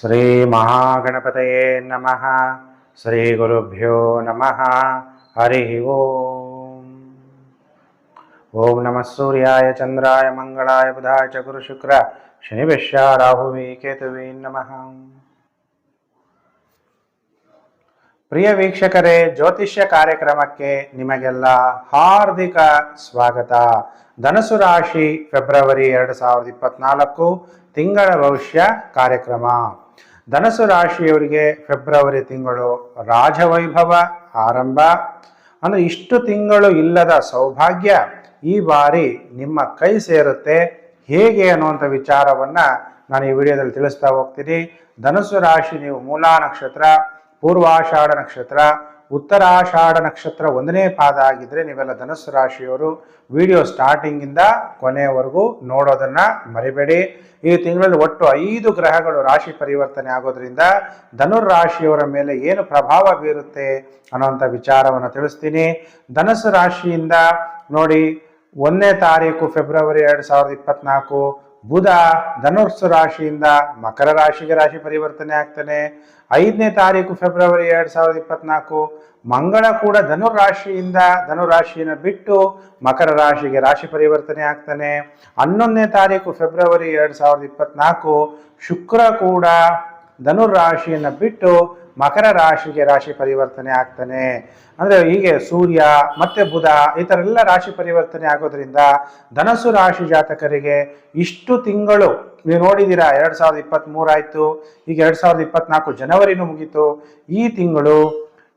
ಶ್ರೀ ಮಹಾಗಣಪತಯೇ ನಮಃ. ಶ್ರೀ ಗುರುಭ್ಯೋ ನಮಃ. ಹರಿ ಓಂ. ಓಂ ನಮಃ ಸೂರ್ಯಾಯ ಚಂದ್ರಾಯ ಮಂಗಳಾಯ ಬುಧಾಯ ಚ ಗುರು ಶುಕ್ರ. ಶನಿಭ್ಯ ರಾಹುವಿ ಕೇತುವಿ ನಮಃ. ಪ್ರಿಯ ವೀಕ್ಷಕರೇ, ಜ್ಯೋತಿಷ್ಯ ಕಾರ್ಯಕ್ರಮಕ್ಕೆ ನಿಮಗೆಲ್ಲ ಹಾರ್ದಿಕ ಸ್ವಾಗತ. ಧನಸು ರಾಶಿ ಫೆಬ್ರವರಿ ಎರಡು ಸಾವಿರದ ಇಪ್ಪತ್ನಾಲ್ಕು ತಿಂಗಳ ಭವಿಷ್ಯ ಕಾರ್ಯಕ್ರಮ. ಧನಸು ರಾಶಿಯವರಿಗೆ ಫೆಬ್ರವರಿ ತಿಂಗಳು ರಾಜವೈಭವ ಆರಂಭ. ಅಂದರೆ ಇಷ್ಟು ತಿಂಗಳು ಇಲ್ಲದ ಸೌಭಾಗ್ಯ ಈ ಬಾರಿ ನಿಮ್ಮ ಕೈ ಸೇರುತ್ತೆ. ಹೇಗೆ ಅನ್ನುವಂಥ ವಿಚಾರವನ್ನ ನಾನು ಈ ವಿಡಿಯೋದಲ್ಲಿ ತಿಳಿಸ್ತಾ ಹೋಗ್ತೀನಿ. ಧನಸು ರಾಶಿ ನೀವು ಮೂಲಾ ನಕ್ಷತ್ರ, ಪೂರ್ವಾಷಾಢ ನಕ್ಷತ್ರ ಉತ್ತರಾಷಾಢ ನಕ್ಷತ್ರ ಒಂದನೇ ಪಾದ ಆಗಿದ್ರೆ ನೀವೆಲ್ಲ ಧನಸ್ಸು ರಾಶಿಯವರು ವಿಡಿಯೋ ಸ್ಟಾರ್ಟಿಂಗಿಂದ ಕೊನೆಯವರೆಗೂ ನೋಡೋದನ್ನ ಮರಿಬೇಡಿ. ಈ ತಿಂಗಳಲ್ಲಿ ಒಟ್ಟು ಐದು ಗ್ರಹಗಳು ರಾಶಿ ಪರಿವರ್ತನೆ ಆಗೋದ್ರಿಂದ ಧನುರ್ ರಾಶಿಯವರ ಮೇಲೆ ಏನು ಪ್ರಭಾವ ಬೀರುತ್ತೆ ಅನ್ನೋಂಥ ವಿಚಾರವನ್ನು ತಿಳಿಸ್ತೀನಿ. ಧನಸ್ಸು ರಾಶಿಯಿಂದ ನೋಡಿ, ಒಂದನೇ ತಾರೀಕು ಫೆಬ್ರವರಿ ಎರಡು ಸಾವಿರದ ಇಪ್ಪತ್ನಾಲ್ಕು ಬುಧ ಧನುರ್ಸು ರಾಶಿಯಿಂದ ಮಕರ ರಾಶಿಗೆ ರಾಶಿ ಪರಿವರ್ತನೆ ಆಗ್ತಾನೆ. ಐದನೇ ತಾರೀಕು ಫೆಬ್ರವರಿ ಎರಡು ಸಾವಿರದ ಇಪ್ಪತ್ನಾಲ್ಕು. ಮಂಗಳ ಕೂಡ ಧನುರ್ ರಾಶಿಯಿಂದ ಧನುರಾಶಿಯನ್ನು ಬಿಟ್ಟು ಮಕರ ರಾಶಿಗೆ ರಾಶಿ ಪರಿವರ್ತನೆ ಆಗ್ತಾನೆ. ಹನ್ನೊಂದನೇ ತಾರೀಕು ಫೆಬ್ರವರಿ ಎರಡು ಸಾವಿರದ ಇಪ್ಪತ್ನಾಲ್ಕು. ಶುಕ್ರ ಕೂಡ ಧನುರ್ ರಾಶಿಯನ್ನು ಬಿಟ್ಟು ಮಕರ ರಾಶಿಗೆ ರಾಶಿ ಪರಿವರ್ತನೆ ಆಗ್ತಾನೆ. ಅಂದ್ರೆ ಹೀಗೆ ಸೂರ್ಯ, ಮತ್ತೆ ಬುಧ ಈ ಥರ ಎಲ್ಲ ರಾಶಿ ಪರಿವರ್ತನೆ ಆಗೋದ್ರಿಂದ ಧನಸ್ಸು ರಾಶಿ ಜಾತಕರಿಗೆ ಇಷ್ಟು ತಿಂಗಳು, ನೀವು ನೋಡಿದ್ದೀರಾ, ಎರಡು ಸಾವಿರದ ಇಪ್ಪತ್ತ್ ಆಯ್ತು, ಈಗ ಎರಡು ಸಾವಿರದ ಇಪ್ಪತ್ನಾಲ್ಕು ಜನವರಿನೂ ಮುಗೀತು. ಈ ತಿಂಗಳು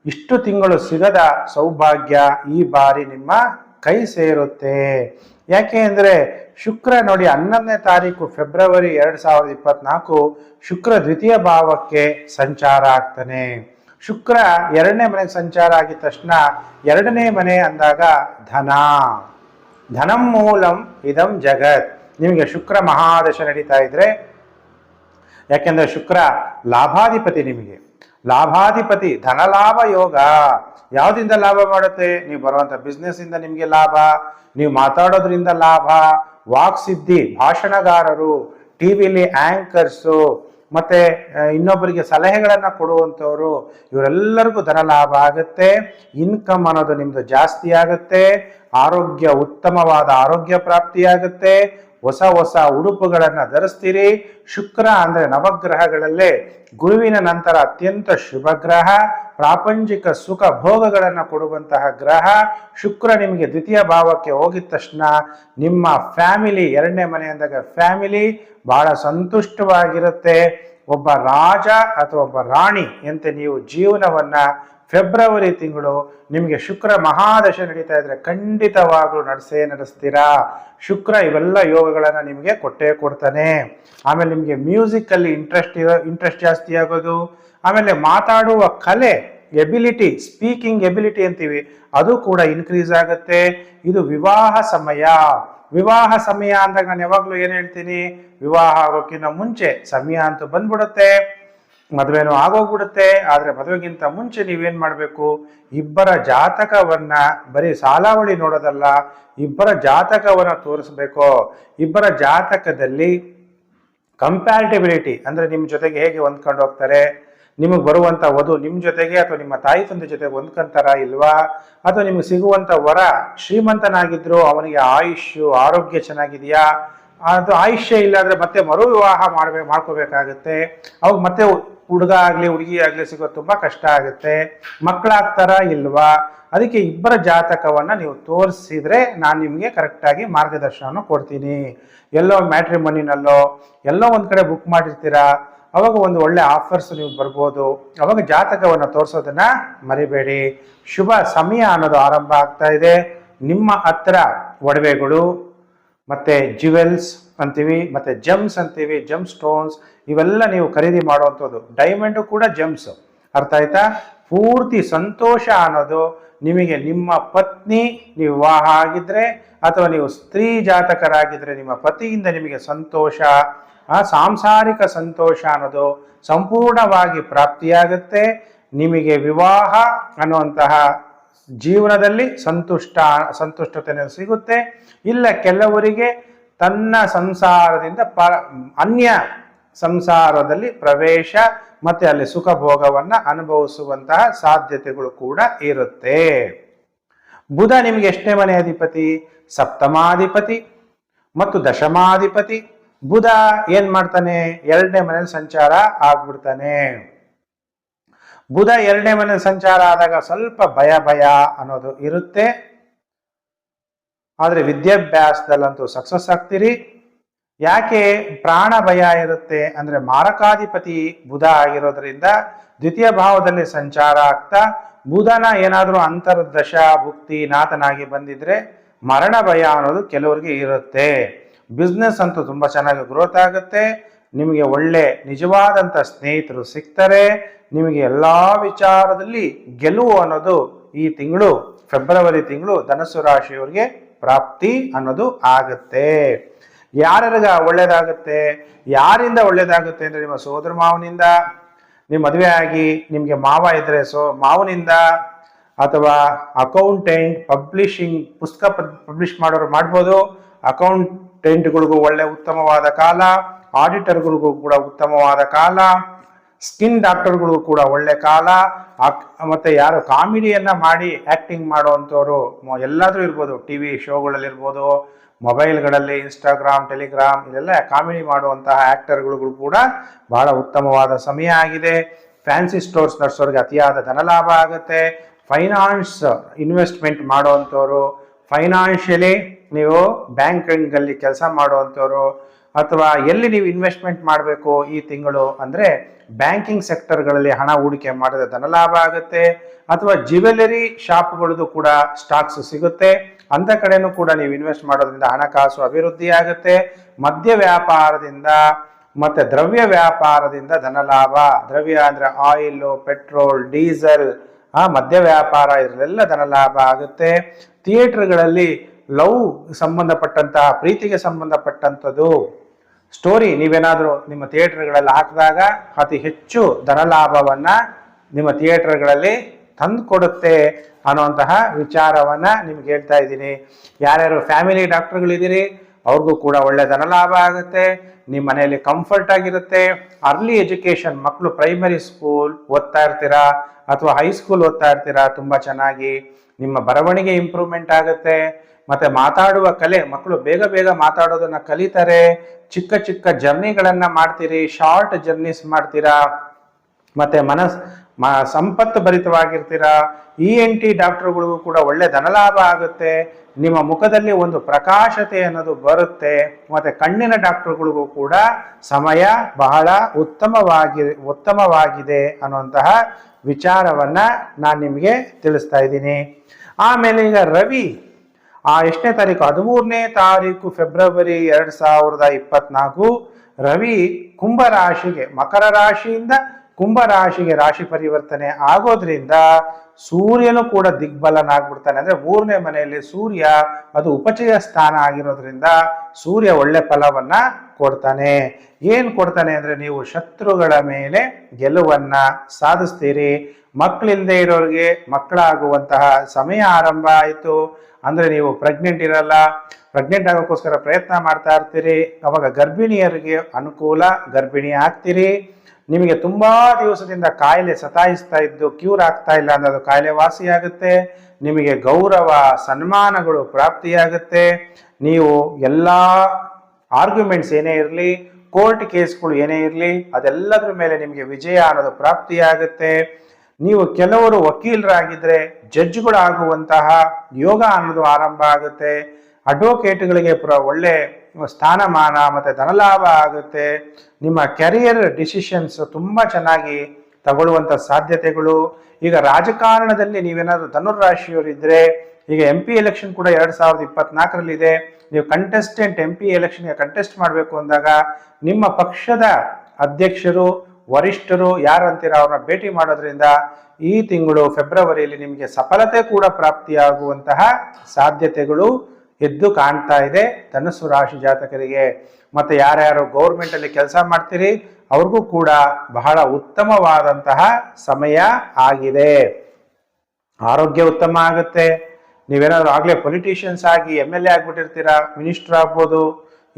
ಇಷ್ಟು ತಿಂಗಳು ಸಿಗದ ಸೌಭಾಗ್ಯ ಈ ಬಾರಿ ನಿಮ್ಮ ಕೈ ಸೇರುತ್ತೆ. ಯಾಕೆ ಅಂದರೆ ಶುಕ್ರ ನೋಡಿ ಹನ್ನೊಂದನೇ ತಾರೀಕು ಫೆಬ್ರವರಿ ಎರಡು ಸಾವಿರದ ಇಪ್ಪತ್ನಾಲ್ಕು ಶುಕ್ರ ದ್ವಿತೀಯ ಭಾವಕ್ಕೆ ಸಂಚಾರ ಆಗ್ತಾನೆ. ಶುಕ್ರ ಎರಡನೇ ಮನೆಗೆ ಸಂಚಾರ ಆಗಿದ ತಕ್ಷಣ ಎರಡನೇ ಮನೆ ಅಂದಾಗ ಧನ. ಧನಂ ಮೂಲಂ ಇದಂ ಜಗತ್. ನಿಮಗೆ ಶುಕ್ರ ಮಹಾದಶ ನಡೀತಾ ಇದ್ರೆ ಯಾಕೆಂದ್ರೆ ಶುಕ್ರ ಲಾಭಾಧಿಪತಿ ನಿಮಗೆ. ಲಾಭಾಧಿಪತಿ ಧನಲಾಭ ಯೋಗ ಯಾವುದರಿಂದ ಲಾಭ ಮಾಡುತ್ತೆ? ನೀವು ಬರುವಂಥ ಬಿಸ್ನೆಸ್ ಇಂದ ನಿಮಗೆ ಲಾಭ, ನೀವು ಮಾತಾಡೋದ್ರಿಂದ ಲಾಭ. ವಾಕ್ ಸಿದ್ಧಿ, ಭಾಷಣಗಾರರು, ಟಿವಿಲಿ ಆಂಕರ್ಸು ಮತ್ತೆ ಇನ್ನೊಬ್ಬರಿಗೆ ಸಲಹೆಗಳನ್ನ ಕೊಡುವಂಥವ್ರು, ಇವರೆಲ್ಲರಿಗೂ ಧನ ಲಾಭ ಆಗುತ್ತೆ. ಇನ್ಕಮ್ ಅನ್ನೋದು ನಿಮ್ದು ಜಾಸ್ತಿ ಆಗುತ್ತೆ. ಆರೋಗ್ಯ ಉತ್ತಮವಾದ ಆರೋಗ್ಯ ಪ್ರಾಪ್ತಿಯಾಗುತ್ತೆ. ಹೊಸ ಹೊಸ ಉಡುಪುಗಳನ್ನು ಧರಿಸ್ತೀರಿ. ಶುಕ್ರ ಅಂದ್ರೆ ನವಗ್ರಹಗಳಲ್ಲೇ ಗುರುವಿನ ನಂತರ ಅತ್ಯಂತ ಶುಭ ಗ್ರಹ ಪ್ರಾಪಂಚಿಕ ಸುಖ ಭೋಗಗಳನ್ನು ಕೊಡುವಂತಹ ಗ್ರಹ. ಶುಕ್ರ ನಿಮಗೆ ದ್ವಿತೀಯ ಭಾವಕ್ಕೆ ಹೋಗಿದ ತಕ್ಷಣ ನಿಮ್ಮ ಫ್ಯಾಮಿಲಿ, ಎರಡನೇ ಮನೆ ಅಂದಾಗ ಫ್ಯಾಮಿಲಿ ಬಹಳ ಸಂತುಷ್ಟವಾಗಿರುತ್ತೆ. ಒಬ್ಬ ರಾಜ ಅಥವಾ ಒಬ್ಬ ರಾಣಿ ಎಂತೆ ನೀವು ಜೀವನವನ್ನ ಫೆಬ್ರವರಿ ತಿಂಗಳು ನಿಮಗೆ ಶುಕ್ರ ಮಹಾದಶ ನಡೀತಾ ಇದ್ರೆ ಖಂಡಿತವಾಗ್ಲೂ ನಡೆಸೇ ನಡೆಸ್ತೀರಾ? ಶುಕ್ರ ಇವೆಲ್ಲ ಯೋಗಗಳನ್ನು ನಿಮಗೆ ಕೊಟ್ಟೇ ಕೊಡ್ತಾನೆ. ಆಮೇಲೆ ನಿಮಗೆ ಮ್ಯೂಸಿಕಲ್ಲಿ ಇಂಟ್ರೆಸ್ಟ್ ಇರೋ ಇಂಟ್ರೆಸ್ಟ್ ಜಾಸ್ತಿ ಆಗೋದು. ಆಮೇಲೆ ಮಾತಾಡುವ ಕಲೆ ಎಬಿಲಿಟಿ ಸ್ಪೀಕಿಂಗ್ ಎಬಿಲಿಟಿ ಅಂತೀವಿ, ಅದು ಕೂಡ ಇನ್ಕ್ರೀಸ್ ಆಗುತ್ತೆ. ಇದು ವಿವಾಹ ಸಮಯ. ವಿವಾಹ ಸಮಯ ಅಂದಾಗ ನಾನು ಯಾವಾಗಲೂ ಏನು ಹೇಳ್ತೀನಿ, ವಿವಾಹ ಆಗೋಕ್ಕಿಂತ ಮುಂಚೆ ಸಮಯ ಅಂತೂ ಬಂದ್ಬಿಡುತ್ತೆ, ಮದುವೆನೂ ಆಗೋಗ್ಬಿಡುತ್ತೆ, ಆದರೆ ಮದುವೆಗಿಂತ ಮುಂಚೆ ನೀವೇನು ಮಾಡಬೇಕು? ಇಬ್ಬರ ಜಾತಕವನ್ನ, ಬರೀ ಸಾಲಾವಳಿ ನೋಡೋದಲ್ಲ, ಇಬ್ಬರ ಜಾತಕವನ್ನ ತೋರಿಸ್ಬೇಕು. ಇಬ್ಬರ ಜಾತಕದಲ್ಲಿ ಕಂಪ್ಯಾರಿಟಿಬಿಲಿಟಿ ಅಂದರೆ ನಿಮ್ಮ ಜೊತೆಗೆ ಹೇಗೆ ಹೊಂದ್ಕೊಂಡು ಹೋಗ್ತಾರೆ? ನಿಮಗೆ ಬರುವಂಥ ವಧು ನಿಮ್ಮ ಜೊತೆಗೆ ಅಥವಾ ನಿಮ್ಮ ತಾಯಿ ತಂದೆ ಜೊತೆಗೆ ಹೊಂದ್ಕೊಂತಾರ ಇಲ್ವಾ? ಅಥವಾ ನಿಮಗೆ ಸಿಗುವಂಥ ವರ ಶ್ರೀಮಂತನಾಗಿದ್ರು ಅವನಿಗೆ ಆಯುಷ್ಯು, ಆರೋಗ್ಯ ಚೆನ್ನಾಗಿದೆಯಾ? ಅದು ಆಯುಷ್ಯ ಇಲ್ಲಾಂದರೆ ಮತ್ತೆ ಮರು ವಿವಾಹ ಮಾಡ್ಬೇಕು ಮಾಡ್ಕೋಬೇಕಾಗುತ್ತೆ. ಅವಾಗ ಮತ್ತೆ ಹುಡುಗ ಆಗಲಿ, ಹುಡುಗಿ ಆಗಲಿ ಸಿಗೋದು ತುಂಬ ಕಷ್ಟ ಆಗುತ್ತೆ. ಮಕ್ಕಳಾಗ್ತಾರ ಇಲ್ವಾ? ಅದಕ್ಕೆ ಇಬ್ಬರ ಜಾತಕವನ್ನು ನೀವು ತೋರಿಸಿದ್ರೆ ನಾನು ನಿಮಗೆ ಕರೆಕ್ಟಾಗಿ ಮಾರ್ಗದರ್ಶನವನ್ನು ಕೊಡ್ತೀನಿ. ಎಲ್ಲೋ ಮ್ಯಾಟ್ರಿಮನಿನಲ್ಲೋ, ಎಲ್ಲೋ ಒಂದು ಕಡೆ ಬುಕ್ ಮಾಡಿರ್ತೀರಾ? ಅವಾಗ ಒಂದು ಒಳ್ಳೆ ಆಫರ್ಸ್ ನೀವು ಬರ್ಬೋದು. ಅವಾಗ ಜಾತಕವನ್ನು ತೋರಿಸೋದನ್ನ ಮರಿಬೇಡಿ. ಶುಭ ಸಮಯ ಅನ್ನೋದು ಆರಂಭ ಆಗ್ತಾ ಇದೆ. ನಿಮ್ಮ ಹತ್ರ ಒಡವೆಗಳು, ಮತ್ತೆ ಜ್ಯುವೆಲ್ಸ್ ಅಂತೀವಿ, ಮತ್ತೆ ಜಮ್ಸ್ ಅಂತೀವಿ ಜಮ್ ಸ್ಟೋನ್ಸ್ ಇವೆಲ್ಲ ನೀವು ಖರೀದಿ ಮಾಡುವಂಥದ್ದು. ಡೈಮಂಡು ಕೂಡ ಜಮ್ಸ್ ಅರ್ಥ ಆಯ್ತಾ? ಪೂರ್ತಿ ಸಂತೋಷ ಅನ್ನೋದು ನಿಮಗೆ ನಿಮ್ಮ ಪತ್ನಿ, ನೀವು ವಿವಾಹ ಆಗಿದ್ರೆ, ಅಥವಾ ನೀವು ಸ್ತ್ರೀ ಜಾತಕರಾಗಿದ್ರೆ ನಿಮ್ಮ ಪತಿಯಿಂದ ನಿಮಗೆ ಸಂತೋಷ. ಆ ಸಾಂಸಾರಿಕ ಸಂತೋಷ ಅನ್ನೋದು ಸಂಪೂರ್ಣವಾಗಿ ಪ್ರಾಪ್ತಿಯಾಗುತ್ತೆ. ನಿಮಗೆ ವಿವಾಹ ಅನ್ನುವಂತಹ ಜೀವನದಲ್ಲಿ ಸಂತುಷ್ಟ ಸಂತುಷ್ಟತೆ ಸಿಗುತ್ತೆ. ಇಲ್ಲ ಕೆಲವರಿಗೆ ತನ್ನ ಸಂಸಾರದಿಂದ ಪ, ಅನ್ಯ ಸಂಸಾರದಲ್ಲಿ ಪ್ರವೇಶ ಮತ್ತೆ ಅಲ್ಲಿ ಸುಖ ಭೋಗವನ್ನ ಅನುಭವಿಸುವಂತಹ ಸಾಧ್ಯತೆಗಳು ಕೂಡ ಇರುತ್ತೆ. ಬುಧ ನಿಮಗೆ ಎಷ್ಟನೇ ಮನೆ ಅಧಿಪತಿ? ಸಪ್ತಮಾಧಿಪತಿ ಮತ್ತು ದಶಮಾಧಿಪತಿ. ಬುಧ ಏನ್ ಮಾಡ್ತಾನೆ? ಎರಡನೇ ಮನೇಲಿ ಸಂಚಾರ ಆಗ್ಬಿಡ್ತಾನೆ. ಬುಧ ಎರಡನೇ ಮನೆ ಸಂಚಾರ ಆದಾಗ ಸ್ವಲ್ಪ ಭಯ ಭಯ ಅನ್ನೋದು ಇರುತ್ತೆ. ಆದರೆ ವಿದ್ಯಾಭ್ಯಾಸದಲ್ಲಂತೂ ಸಕ್ಸಸ್ ಆಗ್ತೀರಿ. ಯಾಕೆ? ಪ್ರಾಣ ಭಯ ಇರುತ್ತೆ. ಅಂದ್ರೆ ಮಾರಕಾಧಿಪತಿ ಬುಧ ಆಗಿರೋದ್ರಿಂದ ದ್ವಿತೀಯ ಭಾವದಲ್ಲಿ ಸಂಚಾರ ಆಗ್ತಾ, ಬುಧನ ಏನಾದರೂ ಅಂತರ್ದಶ, ಭುಕ್ತಿ, ನಾಥನಾಗಿ ಬಂದಿದ್ರೆ ಮರಣ ಭಯ ಅನ್ನೋದು ಕೆಲವರಿಗೆ ಇರುತ್ತೆ. ಬಿಸ್ನೆಸ್ ಅಂತೂ ತುಂಬ ಚೆನ್ನಾಗಿ ಗ್ರೋತ್ ಆಗುತ್ತೆ. ನಿಮಗೆ ಒಳ್ಳೆ ನಿಜವಾದಂಥ ಸ್ನೇಹಿತರು ಸಿಗ್ತಾರೆ. ನಿಮಗೆ ಎಲ್ಲ ವಿಚಾರದಲ್ಲಿ ಗೆಲುವು ಅನ್ನೋದು ಈ ತಿಂಗಳು ಫೆಬ್ರವರಿ ತಿಂಗಳು ಧನಸ್ಸು ರಾಶಿಯವರಿಗೆ ಪ್ರಾಪ್ತಿ ಅನ್ನೋದು ಆಗುತ್ತೆ. ಯಾರ್ಯಾರಿಗ ಒಳ್ಳೇದಾಗುತ್ತೆ, ಯಾರಿಂದ ಒಳ್ಳೇದಾಗುತ್ತೆ ಅಂದ್ರೆ ನಿಮ್ಮ ಸೋದರ ಮಾವನಿಂದ ನಿಮ್ಮ ಮದುವೆ ಆಗಿ ನಿಮಗೆ ಮಾವ ಇದ್ರೆ ಸೊ, ಮಾವನಿಂದ ಅಥವಾ ಅಕೌಂಟೆಂಟ್ ಪಬ್ಲಿಷಿಂಗ್ ಪುಸ್ತಕ ಪಬ್ಲಿಷ್ ಮಾಡೋರು ಮಾಡ್ಬೋದು ಅಕೌಂಟೆಂಟ್ಗಳಿಗೂ ಒಳ್ಳೆ ಉತ್ತಮವಾದ ಕಾಲ, ಆಡಿಟರ್ಗಳಿಗೂ ಕೂಡ ಉತ್ತಮವಾದ ಕಾಲ, ಸ್ಕಿನ್ ಡಾಕ್ಟರ್ಗಳಿಗೂ ಕೂಡ ಒಳ್ಳೆ ಕಾಲ ಮತ್ತೆ ಯಾರು ಕಾಮಿಡಿಯನ್ನ ಮಾಡಿ ಆಕ್ಟಿಂಗ್ ಮಾಡುವಂಥವ್ರು ಎಲ್ಲಾದರೂ ಇರ್ಬೋದು. ಟಿ ವಿ ಶೋಗಳಲ್ಲಿರ್ಬೋದು, ಮೊಬೈಲ್ಗಳಲ್ಲಿ ಇನ್ಸ್ಟಾಗ್ರಾಮ್, ಟೆಲಿಗ್ರಾಮ್ ಇದೆಲ್ಲ ಕಾಮಿಡಿ ಮಾಡುವಂತಹ ಆಕ್ಟರ್ಗಳು ಕೂಡ ಬಹಳ ಉತ್ತಮವಾದ ಸಮಯ ಆಗಿದೆ. ಫ್ಯಾನ್ಸಿ ಸ್ಟೋರ್ಸ್ ನಡೆಸೋರಿಗೆ ಅತಿಯಾದ ಧನಲಾಭ ಆಗುತ್ತೆ. ಫೈನಾನ್ಸ್ ಇನ್ವೆಸ್ಟ್ಮೆಂಟ್ ಮಾಡುವಂಥವ್ರು ಫೈನಾನ್ಷಿಯಲಿ ನೀವು ಬ್ಯಾಂಕಿಂಗಲ್ಲಿ ಕೆಲಸ ಮಾಡುವಂಥವ್ರು ಅಥವಾ ಎಲ್ಲಿ ನೀವು ಇನ್ವೆಸ್ಟ್ಮೆಂಟ್ ಮಾಡಬೇಕು ಈ ತಿಂಗಳು ಅಂದರೆ ಬ್ಯಾಂಕಿಂಗ್ ಸೆಕ್ಟರ್ಗಳಲ್ಲಿ ಹಣ ಹೂಡಿಕೆ ಮಾಡಿದ್ರೆ ಧನಲಾಭ ಆಗುತ್ತೆ ಅಥವಾ ಜ್ಯುವೆಲರಿ ಶಾಪ್ಗಳದ್ದು ಕೂಡ ಸ್ಟಾಕ್ಸ್ ಸಿಗುತ್ತೆ. ಅಂತ ಕಡೆನೂ ಕೂಡ ನೀವು ಇನ್ವೆಸ್ಟ್ ಮಾಡೋದ್ರಿಂದ ಹಣಕಾಸು ಅಭಿವೃದ್ಧಿ ಆಗುತ್ತೆ. ಮದ್ಯ ವ್ಯಾಪಾರದಿಂದ ಮತ್ತೆ ದ್ರವ್ಯ ವ್ಯಾಪಾರದಿಂದ ಧನಲಾಭ. ದ್ರವ್ಯ ಅಂದರೆ ಆಯಿಲ್ ಪೆಟ್ರೋಲ್ ಡೀಸೆಲ್ ಆ ಮದ್ಯ ವ್ಯಾಪಾರ ಇದರಲ್ಲೆಲ್ಲ ಧನ ಲಾಭ ಆಗುತ್ತೆ. ಥಿಯೇಟರ್ಗಳಲ್ಲಿ ಲವ್ ಸಂಬಂಧಪಟ್ಟಂತಹ, ಪ್ರೀತಿಗೆ ಸಂಬಂಧಪಟ್ಟಂಥದ್ದು ಸ್ಟೋರಿ ನೀವೇನಾದರೂ ನಿಮ್ಮ ಥಿಯೇಟರ್ಗಳಲ್ಲಿ ಹಾಕಿದಾಗ ಅತಿ ಹೆಚ್ಚು ಧನಲಾಭವನ್ನ ನಿಮ್ಮ ಥಿಯೇಟರ್ಗಳಲ್ಲಿ ತಂದು ಕೊಡುತ್ತೆ ಅನ್ನುವಂತಹ ವಿಚಾರವನ್ನ ನಿಮ್ಗೆ ಹೇಳ್ತಾ ಇದ್ದೀನಿ. ಯಾರ್ಯಾರು ಫ್ಯಾಮಿಲಿ ಡಾಕ್ಟರ್ಗಳಿದ್ದೀರಿ ಅವ್ರಿಗೂ ಕೂಡ ಒಳ್ಳೆ ಧನಲಾಭ ಆಗುತ್ತೆ ನಿಮ್ಮ ಮನೆಯಲ್ಲಿ ಕಂಫರ್ಟ್ ಆಗಿರುತ್ತೆ. ಅರ್ಲಿ ಎಜುಕೇಶನ್ ಮಕ್ಕಳು ಪ್ರೈಮರಿ ಸ್ಕೂಲ್ ಓದ್ತಾ ಇರ್ತೀರಾ ಅಥವಾ ಹೈಸ್ಕೂಲ್ ಓದ್ತಾ ಇರ್ತೀರಾ ತುಂಬ ಚೆನ್ನಾಗಿ, ನಿಮ್ಮ ಬರವಣಿಗೆ ಇಂಪ್ರೂವ್ಮೆಂಟ್ ಆಗುತ್ತೆ. ಮತ್ತೆ ಮಾತಾಡುವ ಕಲೆ ಮಕ್ಕಳು ಬೇಗ ಬೇಗ ಮಾತಾಡೋದನ್ನ ಕಲಿತಾರೆ. ಚಿಕ್ಕ ಚಿಕ್ಕ ಜರ್ನಿಗಳನ್ನ ಮಾಡ್ತೀರಿ ಶಾರ್ಟ್ ಜರ್ನೀಸ್ ಮಾಡ್ತೀರಾ. ಮತ್ತೆ ಮನಸ್ ಮ ಸಂಪತ್ತು ಭರಿತವಾಗಿರ್ತೀರಾ? ಇ ಎನ್ ಟಿ ಡಾಕ್ಟರ್ಗಳಿಗೂ ಕೂಡ ಒಳ್ಳೆ ಧನಲಾಭ ಆಗುತ್ತೆ. ನಿಮ್ಮ ಮುಖದಲ್ಲಿ ಒಂದು ಪ್ರಕಾಶತೆ ಅನ್ನೋದು ಬರುತ್ತೆ. ಮತ್ತೆ ಕಣ್ಣಿನ ಡಾಕ್ಟರ್ಗಳಿಗೂ ಕೂಡ ಸಮಯ ಬಹಳ ಉತ್ತಮವಾಗಿ, ಉತ್ತಮವಾಗಿದೆ ಅನ್ನುವಂತಹ ವಿಚಾರವನ್ನ ನಾನು ನಿಮಗೆ ತಿಳಿಸ್ತಾ ಇದ್ದೀನಿ. ಆಮೇಲೆ ಈಗ ರವಿ, ಆ ಎಷ್ಟನೇ ತಾರೀಕು? ಹದಿಮೂರನೇ ತಾರೀಕು ಫೆಬ್ರವರಿ ಎರಡ್ ಸಾವಿರದ ಇಪ್ಪತ್ನಾಲ್ಕು. ರವಿ ಕುಂಭ ರಾಶಿಗೆ, ಮಕರ ರಾಶಿಯಿಂದ ಕುಂಭ ರಾಶಿಗೆ ರಾಶಿ ಪರಿವರ್ತನೆ ಆಗೋದ್ರಿಂದ ಸೂರ್ಯನು ಕೂಡ ದಿಗ್ಬಲನಾಗ್ಬಿಡ್ತಾನೆ. ಅಂದ್ರೆ ಮೂರನೇ ಮನೆಯಲ್ಲಿ ಸೂರ್ಯ ಅದು ಉಪಚಯ ಸ್ಥಾನ ಆಗಿರೋದ್ರಿಂದ ಸೂರ್ಯ ಒಳ್ಳೆ ಫಲವನ್ನ ಕೊಡ್ತಾನೆ. ಏನ್ ಕೊಡ್ತಾನೆ ಅಂದ್ರೆ ನೀವು ಶತ್ರುಗಳ ಮೇಲೆ ಗೆಲುವನ್ನ ಸಾಧಿಸ್ತೀರಿ. ಮಕ್ಕಳಿಲ್ಲದೆ ಇರೋರಿಗೆ ಮಕ್ಕಳಾಗುವಂತಹ ಸಮಯ ಆರಂಭ ಆಯಿತು. ಅಂದ್ರೆ ನೀವು ಪ್ರೆಗ್ನೆಂಟ್ ಇರಲ್ಲ ಪ್ರೆಗ್ನೆಂಟ್ ಆಗೋಕ್ಕೋಸ್ಕರ ಪ್ರಯತ್ನ ಮಾಡ್ತಾ ಇರ್ತೀರಿ. ಅವಾಗ ಗರ್ಭಿಣಿಯರಿಗೆ ಅನುಕೂಲ ಗರ್ಭಿಣಿ ಆಗ್ತೀರಿ. ನಿಮಗೆ ತುಂಬಾ ದಿವಸದಿಂದ ಕಾಯಿಲೆ ಸತಾಯಿಸ್ತಾ ಇದ್ದು ಕ್ಯೂರ್ ಆಗ್ತಾ ಇಲ್ಲ ಅನ್ನೋದು ಅದು ಕಾಯಿಲೆ ವಾಸಿಯಾಗುತ್ತೆ ನಿಮಗೆ ಗೌರವ, ಸನ್ಮಾನಗಳು ಪ್ರಾಪ್ತಿಯಾಗುತ್ತೆ. ನೀವು ಎಲ್ಲ ಆರ್ಗ್ಯುಮೆಂಟ್ಸ್ ಏನೇ ಇರಲಿ, ಕೋರ್ಟ್ ಕೇಸ್ಗಳು ಏನೇ ಇರಲಿ, ಅದೆಲ್ಲದ್ರ ಮೇಲೆ ನಿಮಗೆ ವಿಜಯ ಅನ್ನೋದು ಪ್ರಾಪ್ತಿಯಾಗುತ್ತೆ. ನೀವು ಕೆಲವರು ವಕೀಲರಾಗಿದ್ದರೆ ಜಡ್ಜ್ಗಳಾಗುವಂತಹ ಯೋಗ ಅನ್ನೋದು ಆರಂಭ ಆಗುತ್ತೆ. ಅಡ್ವೊಕೇಟ್ಗಳಿಗೆ ಪ್ರ ಒಳ್ಳೆ ಸ್ಥಾನಮಾನ ಮತ್ತು ಧನಲಾಭ ಆಗುತ್ತೆ. ನಿಮ್ಮ ಕೆರಿಯರ್ ಡಿಸಿಷನ್ಸ್ ತುಂಬ ಚೆನ್ನಾಗಿ ತಗೊಳ್ಳುವಂಥ ಸಾಧ್ಯತೆಗಳು. ಈಗ ರಾಜಕಾರಣದಲ್ಲಿ ನೀವೇನಾದರೂ ಧನುರಾಶಿಯವರಿದ್ದರೆ ಈಗ ಎಂ ಪಿ ಎಲೆಕ್ಷನ್ ಕೂಡ ಎರಡು ಸಾವಿರದ ಇಪ್ಪತ್ನಾಲ್ಕರಲ್ಲಿದೆ. ನೀವು ಕಂಟೆಸ್ಟೆಂಟ್ ಎಂ ಪಿ ಎಲೆಕ್ಷನ್ಗೆ ಕಂಟೆಸ್ಟ್ ಮಾಡಬೇಕು ಅಂದಾಗ, ನಿಮ್ಮ ಪಕ್ಷದ ಅಧ್ಯಕ್ಷರು, ವರಿಷ್ಠರು ಯಾರಂತೀರ ಅವ್ರನ್ನ ಭೇಟಿ ಮಾಡೋದ್ರಿಂದ ಈ ತಿಂಗಳು ಫೆಬ್ರವರಿಯಲ್ಲಿ ನಿಮಗೆ ಸಫಲತೆ ಕೂಡ ಪ್ರಾಪ್ತಿಯಾಗುವಂತಹ ಸಾಧ್ಯತೆಗಳು. ಎದ್ದು ಕಾಣ್ತಾ ಇದೆ ಧನಸ್ಸು ರಾಶಿ ಜಾತಕರಿಗೆ. ಮತ್ತೆ ಯಾರ್ಯಾರು ಗೌರ್ಮೆಂಟಲ್ಲಿ ಕೆಲಸ ಮಾಡ್ತೀರಿ, ಅವ್ರಿಗೂ ಕೂಡ ಬಹಳ ಉತ್ತಮವಾದಂತಹ ಸಮಯ ಆಗಿದೆ. ಆರೋಗ್ಯ ಉತ್ತಮ ಆಗುತ್ತೆ. ನೀವೇನಾದ್ರೂ ಆಗಲೇ ಪೊಲಿಟಿಷಿಯನ್ಸ್ ಆಗಿ ಎಂ ಎಲ್ ಎ ಆಗ್ಬಿಟ್ಟಿರ್ತೀರಾ ಮಿನಿಸ್ಟರ್ ಆಗ್ಬೋದು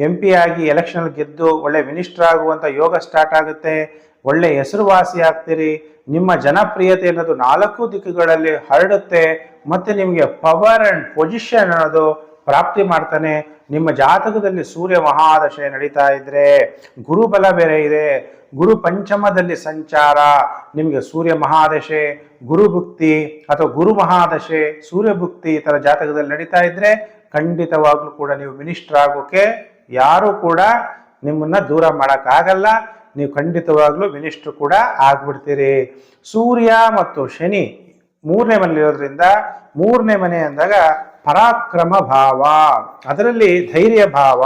ಎಂ ಪಿ ಆಗಿ ಎಲೆಕ್ಷನ್ ಗೆದ್ದು ಒಳ್ಳೆ ಮಿನಿಸ್ಟರ್ ಆಗುವಂತ ಯೋಗ ಸ್ಟಾರ್ಟ್ ಆಗುತ್ತೆ. ಒಳ್ಳೆ ಹೆಸರುವಾಸಿ ಆಗ್ತೀರಿ. ನಿಮ್ಮ ಜನಪ್ರಿಯತೆ ಅನ್ನೋದು ನಾಲ್ಕು ದಿಕ್ಕುಗಳಲ್ಲಿ ಹರಡುತ್ತೆ. ಮತ್ತೆ ನಿಮಗೆ ಪವರ್ ಅಂಡ್ ಪೊಸಿಷನ್ ಅನ್ನೋದು ಪ್ರಾಪ್ತಿ ಮಾಡ್ತಾನೆ. ನಿಮ್ಮ ಜಾತಕದಲ್ಲಿ ಸೂರ್ಯ ಮಹಾದಶೆ ನಡೀತಾ ಇದ್ರೆ ಗುರುಬಲ ಬೇರೆ ಇದೆ. ಗುರು ಪಂಚಮದಲ್ಲಿ ಸಂಚಾರ, ನಿಮಗೆ ಸೂರ್ಯ ಮಹಾದಶೆ, ಗುರು ಭುಕ್ತಿ ಅಥವಾ ಗುರು ಮಹಾದಶೆ, ಸೂರ್ಯ ಭುಕ್ತಿ ಈ ಥರ ಜಾತಕದಲ್ಲಿ ನಡೀತಾ ಇದ್ರೆ ಖಂಡಿತವಾಗ್ಲೂ ಕೂಡ ನೀವು ಮಿನಿಸ್ಟರ್ ಆಗೋಕೆ ಯಾರು ಕೂಡ ನಿಮ್ಮನ್ನ ದೂರ ಮಾಡೋಕ್ಕಾಗಲ್ಲ. ನೀವು ಖಂಡಿತವಾಗ್ಲೂ ಮಿನಿಸ್ಟರ್ ಕೂಡ ಆಗ್ಬಿಡ್ತೀರಿ. ಸೂರ್ಯ ಮತ್ತು ಶನಿ ಮೂರನೇ ಮನೆಯಲ್ಲಿರೋದ್ರಿಂದ ಮೂರನೇ ಮನೆ ಅಂದಾಗ ಪರಾಕ್ರಮ ಭಾವ. ಅದರಲ್ಲಿ ಧೈರ್ಯ ಭಾವ.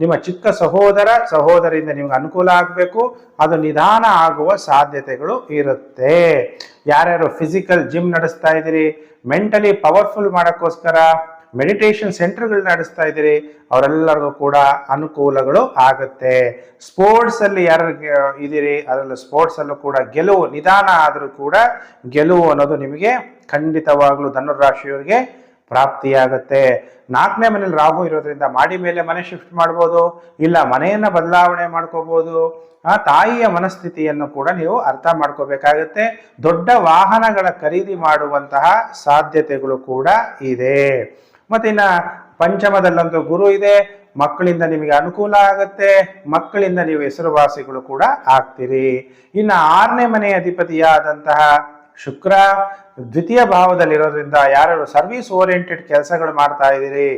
ನಿಮ್ಮ ಚಿಕ್ಕ ಸಹೋದರ ಸಹೋದರಿಂದ ನಿಮ್ಗೆ ಅನುಕೂಲ ಆಗಬೇಕು, ಅದು ನಿಧಾನ ಆಗುವ ಸಾಧ್ಯತೆಗಳು ಇರುತ್ತೆ. ಯಾರ್ಯಾರು ಫಿಸಿಕಲ್ ಜಿಮ್ ನಡೆಸ್ತಾ ಇದ್ದೀರಿ ಮೆಂಟಲಿ ಪವರ್ಫುಲ್ ಮಾಡೋಕ್ಕೋಸ್ಕರ ಮೆಡಿಟೇಷನ್ ಸೆಂಟರ್ಗಳು ನಡೆಸ್ತಾ ಇದ್ದೀರಿ, ಅವರೆಲ್ಲರಿಗೂ ಕೂಡ ಅನುಕೂಲಗಳು ಆಗುತ್ತೆ. ಸ್ಪೋರ್ಟ್ಸ್ ಅಲ್ಲಿ ಯಾರು ಇದ್ದೀರಿ, ಅದರಲ್ಲೂ ಸ್ಪೋರ್ಟ್ಸ್ ಅಲ್ಲೂ ಕೂಡ ಗೆಲುವು, ನಿಧಾನ ಆದರೂ ಕೂಡ ಗೆಲುವು ಅನ್ನೋದು ನಿಮಗೆ ಖಂಡಿತವಾಗ್ಲೂ ಧನುರಾಶಿಯವರಿಗೆ ಪ್ರಾಪ್ತಿಯಾಗುತ್ತೆ. ನಾಲ್ಕನೇ ಮನೇಲಿ ರಾಹು ಇರೋದ್ರಿಂದ ಮಾಡಿ ಮೇಲೆ ಮನೆ ಶಿಫ್ಟ್ ಮಾಡ್ಬೋದು, ಇಲ್ಲ ಮನೆಯನ್ನ ಬದಲಾವಣೆ ಮಾಡ್ಕೋಬಹುದು ಆ, ತಾಯಿಯ ಮನಸ್ಥಿತಿಯನ್ನು ಕೂಡ ನೀವು ಅರ್ಥ ಮಾಡ್ಕೋಬೇಕಾಗತ್ತೆ. ದೊಡ್ಡ ವಾಹನಗಳ ಖರೀದಿ ಮಾಡುವಂತಹ ಸಾಧ್ಯತೆಗಳು ಕೂಡ ಇದೆ. ಮತ್ತೆ ಇನ್ನ ಪಂಚಮದಲ್ಲಂತೂ ಗುರು ಇದೆ. ಮಕ್ಕಳಿಂದ ನಿಮಗೆ ಅನುಕೂಲ ಆಗುತ್ತೆ. ಮಕ್ಕಳಿಂದ ನೀವು ಹೆಸರುವಾಸಿಗಳು ಕೂಡ ಆಗ್ತೀರಿ. ಇನ್ನು ಆರನೇ ಮನೆಯ ಅಧಿಪತಿಯಾದಂತಹ ಶುಕ್ರ, ದ್ವಿತೀಯ ಭಾವದಲ್ಲಿರೋದ್ರಿಂದ ಯಾರು ಸರ್ವಿಸ್ ಓರಿಯೆಂಟೆಡ್ ಕೆಲಸಗಳು ಮಾಡ್ತಾ ಇದ್ದೀರಿ?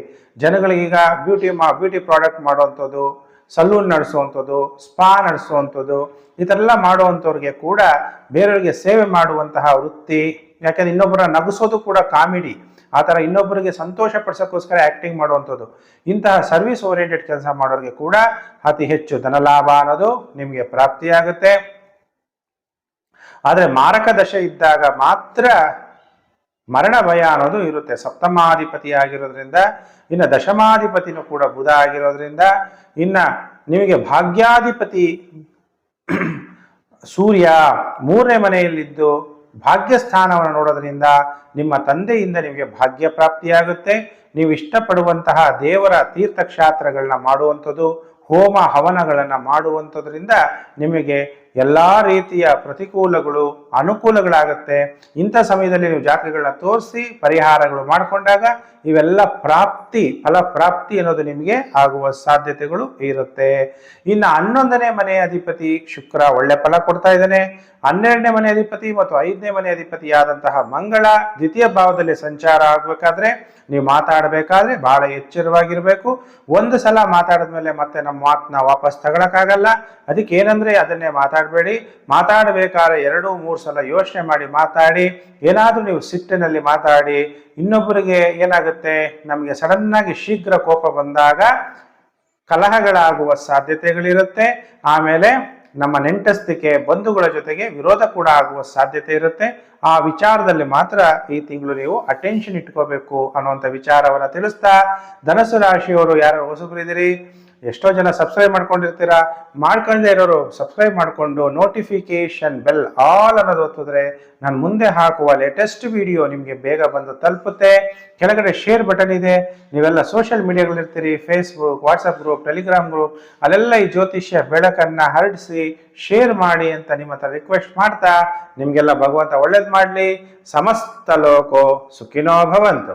ಜನಗಳಿಗೀಗ ಬ್ಯೂಟಿ ಮಾ ಬ್ಯೂಟಿ ಪ್ರಾಡಕ್ಟ್ ಮಾಡುವಂಥದ್ದು ಸಲೂನ್ ನಡೆಸುವಂಥದ್ದು ಸ್ಪಾ ನಡೆಸುವಂಥದ್ದು, ಈ ಥರ ಎಲ್ಲ ಮಾಡುವಂಥವ್ರಿಗೆ ಕೂಡ ಬೇರೆಯವರಿಗೆ ಸೇವೆ ಮಾಡುವಂತಹ ವೃತ್ತಿ ಯಾಕಂದ್ರೆ ಇನ್ನೊಬ್ಬರ ನಗಿಸೋದು ಕೂಡ ಕಾಮಿಡಿ, ಆ ಥರ ಇನ್ನೊಬ್ಬರಿಗೆ ಸಂತೋಷ ಪಡಿಸೋಕ್ಕೋಸ್ಕರ ಆ್ಯಕ್ಟಿಂಗ್ ಮಾಡುವಂಥದ್ದು. ಇಂತಹ ಸರ್ವಿಸ್ ಓರಿಯೆಂಟೆಡ್ ಕೆಲಸ ಮಾಡೋರಿಗೆ ಕೂಡ ಅತಿ ಹೆಚ್ಚು ಧನಲಾಭ ಅನ್ನೋದು ನಿಮಗೆ ಪ್ರಾಪ್ತಿಯಾಗುತ್ತೆ. ಆದರೆ ಮಾರಕ ದಶೆ ಇದ್ದಾಗ ಮಾತ್ರ ಮರಣ ಭಯ ಅನ್ನೋದು ಇರುತ್ತೆ. ಸಪ್ತಮಾಧಿಪತಿ ಆಗಿರೋದ್ರಿಂದ ಇನ್ನು ದಶಮಾಧಿಪತಿನೂ ಕೂಡ ಬುಧ ಆಗಿರೋದ್ರಿಂದ, ಇನ್ನ ನಿಮಗೆ ಭಾಗ್ಯಾಧಿಪತಿ, ಸೂರ್ಯ ಮೂರನೇ ಮನೆಯಲ್ಲಿದ್ದು ಭಾಗ್ಯಸ್ಥಾನವನ್ನು ನೋಡೋದ್ರಿಂದ ನಿಮ್ಮ ತಂದೆಯಿಂದ ನಿಮಗೆ ಭಾಗ್ಯ ಪ್ರಾಪ್ತಿಯಾಗುತ್ತೆ. ನೀವು ಇಷ್ಟಪಡುವಂತಹ ದೇವರ ತೀರ್ಥಕ್ಷಾತ್ರಗಳನ್ನ ಮಾಡುವಂಥದ್ದು, ಹೋಮ ಹವನಗಳನ್ನು ಮಾಡುವಂಥದ್ರಿಂದ ನಿಮಗೆ ಎಲ್ಲ ರೀತಿಯ ಪ್ರತಿಕೂಲಗಳು, ಅನುಕೂಲಗಳಾಗುತ್ತೆ. ಇಂಥ ಸಮಯದಲ್ಲಿ ನೀವು ಜಾತಕಗಳನ್ನ ತೋರಿಸಿ, ಪರಿಹಾರಗಳು ಮಾಡಿಕೊಂಡಾಗ ಇವೆಲ್ಲ ಪ್ರಾಪ್ತಿ ಫಲ ಪ್ರಾಪ್ತಿ ಅನ್ನೋದು ನಿಮಗೆ ಆಗುವ ಸಾಧ್ಯತೆಗಳು ಇರುತ್ತೆ. ಇನ್ನು ಹನ್ನೊಂದನೇ ಮನೆ ಅಧಿಪತಿ ಶುಕ್ರ ಒಳ್ಳೆ ಫಲ ಕೊಡ್ತಾ ಇದ್ದಾನೆ. ಹನ್ನೆರಡನೇ ಮನೆ ಅಧಿಪತಿ ಮತ್ತು ಐದನೇ ಮನೆ ಅಧಿಪತಿಯಾದಂತಹ ಮಂಗಳ ದ್ವಿತೀಯ ಭಾವದಲ್ಲಿ ಸಂಚಾರ ಆಗಬೇಕಾದ್ರೆ ನೀವು ಮಾತಾಡಬೇಕಾದ್ರೆ ಬಹಳ ಎಚ್ಚರವಾಗಿರಬೇಕು. ಒಂದು ಸಲ ಮಾತಾಡಿದ್ಮೇಲೆ ಮತ್ತೆ ನಮ್ಮ ಮಾತನ್ನ ವಾಪಸ್ ತಗೊಳಕ್ಕಾಗಲ್ಲ. ಅದಕ್ಕೆ ಏನಂದ್ರೆ ಅದನ್ನೇ ಮಾತಾಡಬೇಡಿ. ಮಾತಾಡಬೇಕಾದ್ರೆ ಎರಡು, ಮೂರು ಸಲ ಯೋಚನೆ ಮಾಡಿ ಮಾತಾಡಿ. ಏನಾದರೂ ನೀವು ಸಿಟ್ಟಿನಲ್ಲಿ ಮಾತಾಡಿ. ಇನ್ನೊಬ್ಬರಿಗೆ ಏನಾಗುತ್ತೆ? ನಮಗೆ ಸಡನ್ನಾಗಿ ಶೀಘ್ರ ಕೋಪ ಬಂದಾಗ ಕಲಹಗಳಾಗುವ ಸಾಧ್ಯತೆಗಳಿರುತ್ತೆ. ಆಮೇಲೆ ನಮ್ಮ ನೆಂಟಸ್ತಿಕೆ, ಬಂಧುಗಳ ಜೊತೆಗೆ ವಿರೋಧ ಕೂಡ ಆಗುವ ಸಾಧ್ಯತೆ ಇರುತ್ತೆ. ಆ ವಿಚಾರದಲ್ಲಿ ಮಾತ್ರ ಈ ತಿಂಗಳು ನೀವು ಅಟೆನ್ಷನ್ ಇಟ್ಕೋಬೇಕು ಅನ್ನುವಂಥ ವಿಚಾರವನ್ನು ತಿಳಿಸ್ತಾ, ಧನಸು ರಾಶಿಯವರು ಯಾರು ಹೊಸಬರಿದ್ದೀರಿ ಎಷ್ಟೋ ಜನ ಸಬ್ಸ್ಕ್ರೈಬ್ ಮಾಡ್ಕೊಂಡಿರ್ತೀರಾ? ಮಾಡ್ಕೊಂಡೇ ಇರೋರು ಸಬ್ಸ್ಕ್ರೈಬ್ ಮಾಡಿಕೊಂಡು ನೋಟಿಫಿಕೇಶನ್ ಬೆಲ್ ಆಲ್ ಅನ್ನೋದು ಒತ್ತಿದ್ರೆ ನಾನು ಮುಂದೆ ಹಾಕುವ ಲೇಟೆಸ್ಟ್ ವಿಡಿಯೋ ನಿಮಗೆ ಬೇಗ ಬಂದು ತಲುಪುತ್ತೆ. ಕೆಳಗಡೆ ಶೇರ್ ಬಟನ್ ಇದೆ. ನೀವೆಲ್ಲ social ಮೀಡಿಯಾಗಳಿರ್ತೀರಿ Facebook WhatsApp group Telegram group ಅಲ್ಲೆಲ್ಲ ಈ ಜ್ಯೋತಿಷ್ಯ ಬೆಳಕನ್ನು ಹರಡಿಸಿ ಶೇರ್ ಮಾಡಿ ಅಂತ ನಿಮ್ಮ ಹತ್ರ ರಿಕ್ವೆಸ್ಟ್ ಮಾಡ್ತಾ ನಿಮಗೆಲ್ಲ ಭಗವಂತ ಒಳ್ಳೇದು ಮಾಡಲಿ. ಸಮಸ್ತ ಲೋಕೋ ಸುಖಿನೋ ಭವಂತು.